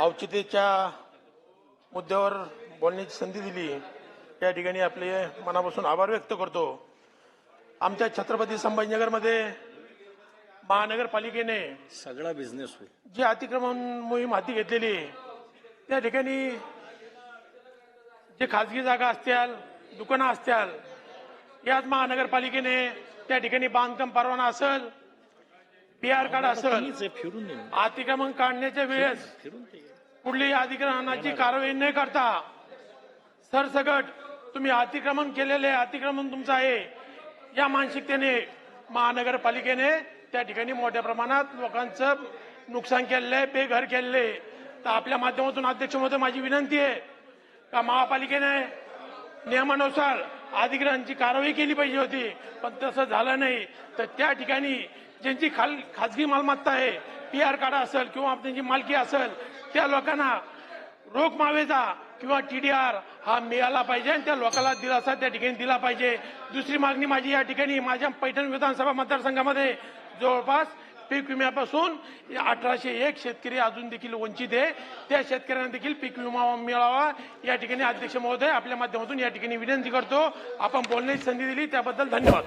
औचित्यच्या मुद्द्यावर बोलण्याची संधी दिली या ठिकाणी आपले मनापासून आभार व्यक्त करतो आमच्या छत्रपती संभाजीनगरमध्ये महानगरपालिकेने सगळा बिझनेस होईल जी अतिक्रमण मोहीम हाती घेतलेली त्या ठिकाणी जे खाजगी जागा असतील दुकानं असतील याच महानगरपालिकेने त्या ठिकाणी बांधकाम परवाना असेल पी आर कार्ड असेल फिरून. अतिक्रमण काढण्याच्या वेळेस फिरून. कुठलीही अधिग्रहणाची कारवाई न करता सरसकट तुम्ही अतिक्रमण केलेले अतिक्रमण तुमचं आहे. या मानसिकतेने महानगरपालिकेने त्या ठिकाणी मोठ्या प्रमाणात लोकांचं नुकसान केलेलं आहे बेघर केलेलं आहे. तर आपल्या माध्यमातून अध्यक्ष महोदय माझी विनंती आहे का महापालिकेने नियमानुसार अधिग्रहांची कारवाई केली पाहिजे होती पण तसं झालं नाही. तर त्या ठिकाणी ज्यांची खाल खाजगी मालमत्ता आहे पी आर कार्ड असेल किंवा त्यांची मालकी असेल त्या लोकांना रोख मावेजा किंवा टीडीआर हा मिळाला पाहिजे आणि त्या लोकांना दिलासा त्या ठिकाणी दिला पाहिजे. दुसरी मागणी माझी या ठिकाणी माझ्या पैठण विधानसभा मतदारसंघामध्ये जवळपास पीक विम्यापासून अठराशे एक शेतकरी अजून देखील वंचित आहे. त्या शेतकऱ्यांना देखील पीक विमा मिळावा या ठिकाणी अध्यक्ष महोदय आपल्या माध्यमातून या ठिकाणी विनंती करतो. आपण बोलण्याची संधी दिली त्याबद्दल धन्यवाद.